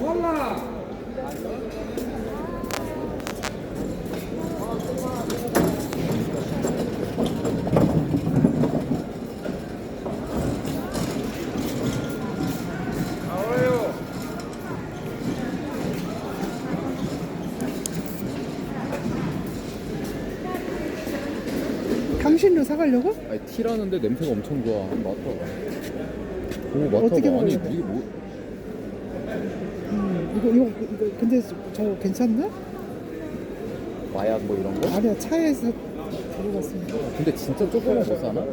Valla! 당신도 사가려고? 아니 티라는데 냄새가 엄청 좋아. 맡아봐. 오 맡아봐. 어떻게 아니 먹어야 돼? 이게 뭐? 음, 이거 이거 이거 근데 저 괜찮나? 마약 뭐 이런 거? 아니야 차에서 들어갔습니다. 근데 진짜 조금은 못 사나?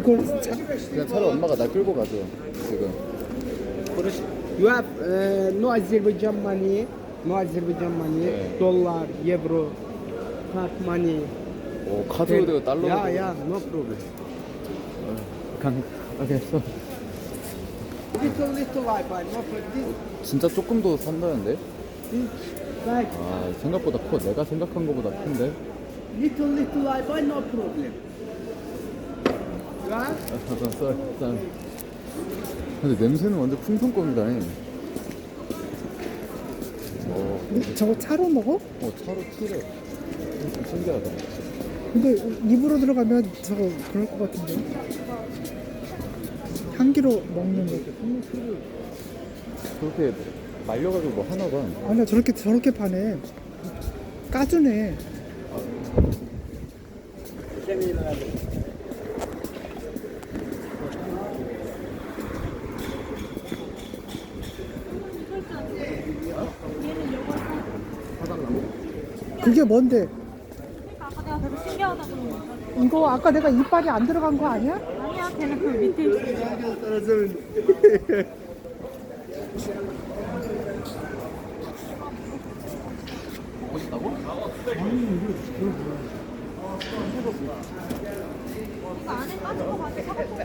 이걸 차, 그냥 차라리 엄마가 날 끌고 가줘. 지금. You have uh, no Azerbaijan money, Azerbaijan money, Yeah. dollar, euro, not money. 오 카드로 되고 달러로. Yeah, yeah, no problem. 강. 알겠어. Little, little I buy, no problem. This, 진짜 조금도 산다는데? this, like, 아 생각보다 커. 내가 생각한 것보다 큰데. little, little I buy, no problem. Yeah? 아, 썰, 썰. 근데 냄새는 완전 풍선껌이다. 어, 저거 차로 먹어? 어 차로 티래. 좀 신기하다. 근데 입으로 들어가면 저거 그럴 것 같은데. 향기로 먹는 거. 그렇게 말려가지고 뭐 하나 봐. 아니야 저렇게 저렇게 파네. 까주네. 그게 뭔데? 아까 내가 되게 신기하다고. 이거 아까 내가 이빨이 안 들어간 거 아니야? 아니야, 걔는 그 밑에 있어. 이거 안에 까진 거 같아. 사갖고